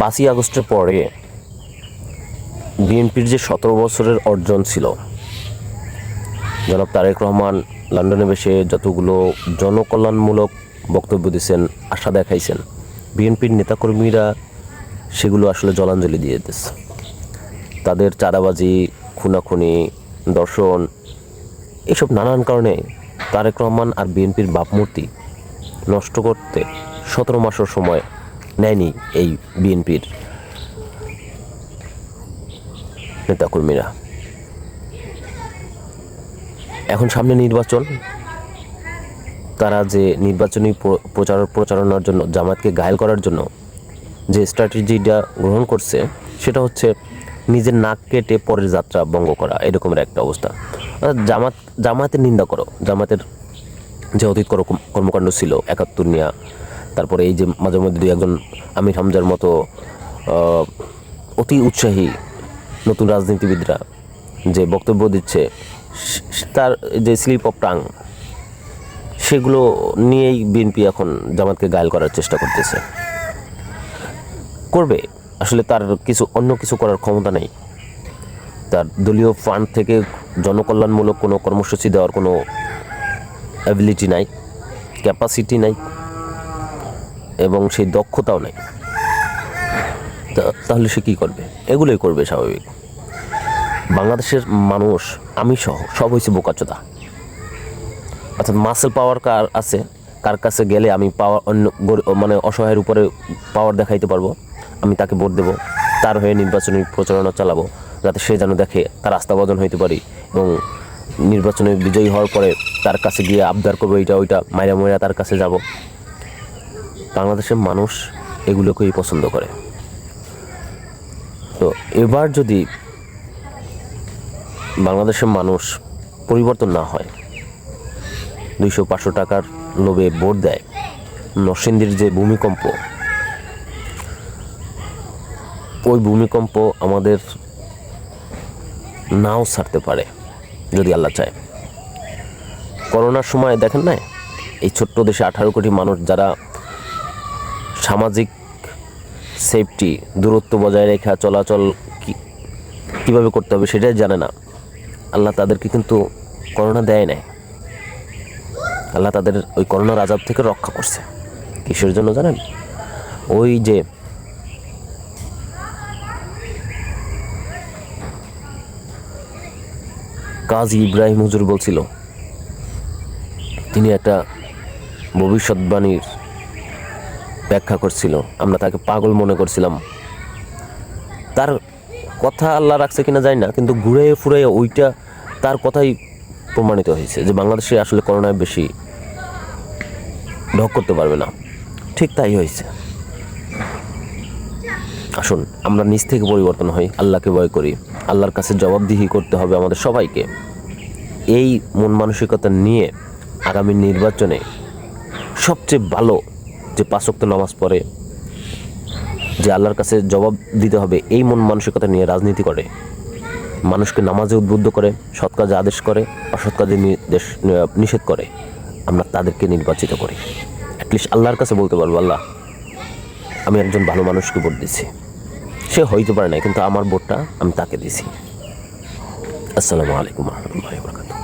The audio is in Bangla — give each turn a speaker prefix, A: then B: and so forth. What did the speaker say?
A: পাঁচই আগস্টের পরে বিএনপির যে সতেরো বছরের অর্জন ছিল, জনাব তারেক রহমান লন্ডনে বসে যতগুলো জনকল্যাণমূলক বক্তব্য দিয়েছেন, আশা দেখাইছেন, বিএনপির নেতাকর্মীরা সেগুলো আসলে জলাঞ্জলি দিয়ে দিচ্ছে তাদের চাঁদাবাজি, খুনাখুনি, দর্শন, এসব নানান কারণে তারেক রহমান আর বিএনপির বাপমূর্তি নষ্ট করতে সতেরো মাসের সময় নেয়নি এই বিএনপির নেতাকর্মীরা। এখন সামনে নির্বাচন। তারা যে নির্বাচনী প্রচার, প্রচারণার জন্য জামাতকে ঘায়ল করার জন্য যে স্ট্র্যাটেজিটা গ্রহণ করছে, সেটা হচ্ছে নিজের নাক কেটে পরের যাত্রা ভঙ্গ করা, এরকমের একটা অবস্থা। জামাত, জামাতের নিন্দা করো। জামাতের যে অতীত কর- কর্মকাণ্ড ছিল, একাত্তর নিয়া তারপরে এই যে মাঝে মধ্যে দুই একজন আমির হামজার মতো অতি উৎসাহী নতুন রাজনীতিবিদরা যে বক্তব্য দিচ্ছে তার যে স্লিপ অফ টাং, সেগুলো নিয়েই বিএনপি এখন জামাতকে গায়েল করার চেষ্টা করতেছে। করবে, আসলে তার কিছু, অন্য কিছু করার ক্ষমতা নেই। তার দলীয় ফান্ড থেকে জনকল্যাণমূলক কোনো কর্মসূচি দেওয়ার কোনো অ্যাবিলিটি নাই ক্যাপাসিটি নাই। এবং সেই দক্ষতাও নেই। তাহলে সে কী করবে? এগুলোই করবে স্বাভাবিক। বাংলাদেশের মানুষ, আমি সহ, সব হয়েছে বোকাচোদা অর্থাৎ মাসেল পাওয়ার কার আছে, কার কাছে গেলে আমি পাওয়ার অন্য মানে অসহায়ের উপরে পাওয়ার দেখাইতে পারব, আমি তাকে ভোট দেবো, তার হয়ে নির্বাচনী প্রচারণা চালাবো, যাতে সে যেন দেখে তার আস্থাবদন হইতে পারি এবং নির্বাচনে বিজয়ী হওয়ার পরে তার কাছে গিয়ে আবদার করব, এইটা, ওইটা, মাইরা ময়রা তার কাছে যাব। বাংলাদেশের মানুষ এগুলোকেই পছন্দ করে। তো এবার যদি বাংলাদেশের মানুষ পরিবর্তন না হয়, দুইশো পাঁচশো টাকার লোভে ভোট দেয় নরসিংদীর যে ভূমিকম্প, ওই ভূমিকম্প আমাদের নাও ছাড়তে পারে যদি আল্লাহ চায়। করোনার সময় দেখেন না এই ছোট্ট দেশে আঠারো কোটি মানুষ যারা সামাজিক সেফটি দূরত্ব বজায় রেখা, চলাচল কীভাবে করতে হবে সেটাই জানে না। আল্লাহ তাদেরকে কিন্তু করোনা দেয় নাই। আল্লাহ তাদের ওই করোনার আজাব থেকে রক্ষা করছে। কিসের জন্য জানেন? ওই যে কাজী ইব্রাহিম হুজুর বলছিল, তিনি একটা ভবিষ্যৎবাণীর ব্যাখ্যা করছিল। আমরা তাকে পাগল মনে করছিলাম। তার কথা আল্লাহ রাখছে কিনা যায় না, কিন্তু ঘুরে ফুরে ওইটা তার কথাই প্রমাণিত হয়েছে যে বাংলাদেশে আসলে করোনায় বেশি ঢক করতে পারবে না। ঠিক তাই হয়েছে। আসুন, আমরা নিজ থেকে পরিবর্তন হই, আল্লাহকে ভয় করি। আল্লাহর কাছে জবাবদিহি করতে হবে আমাদের সবাইকে। এই মন মানসিকতা নিয়ে আগামী নির্বাচনে সবচেয়ে ভালো যে পাঁচক্ত নামাজ পড়ে, যে আল্লাহর কাছে জবাব দিতে হবে, এই মন মানসিকতা নিয়ে রাজনীতি করে। মানুষকে নামাজে উদ্বুদ্ধ করে, সৎ কাজে আদেশ করে, অসৎ কাজে নির্দেশ, নিষেধ করে। আমরা তাদেরকে নির্বাচিত করি। অ্যাটলিস্ট আল্লাহর কাছে বলতে পারব, আল্লাহ, আমি একজন ভালো মানুষকে ভোট দিছি সে হইতে পারে না কিন্তু আমার ভোটটা আমি তাকে দিছি আসসালামু আলাইকুম রহমতুল্লাহ বরকাত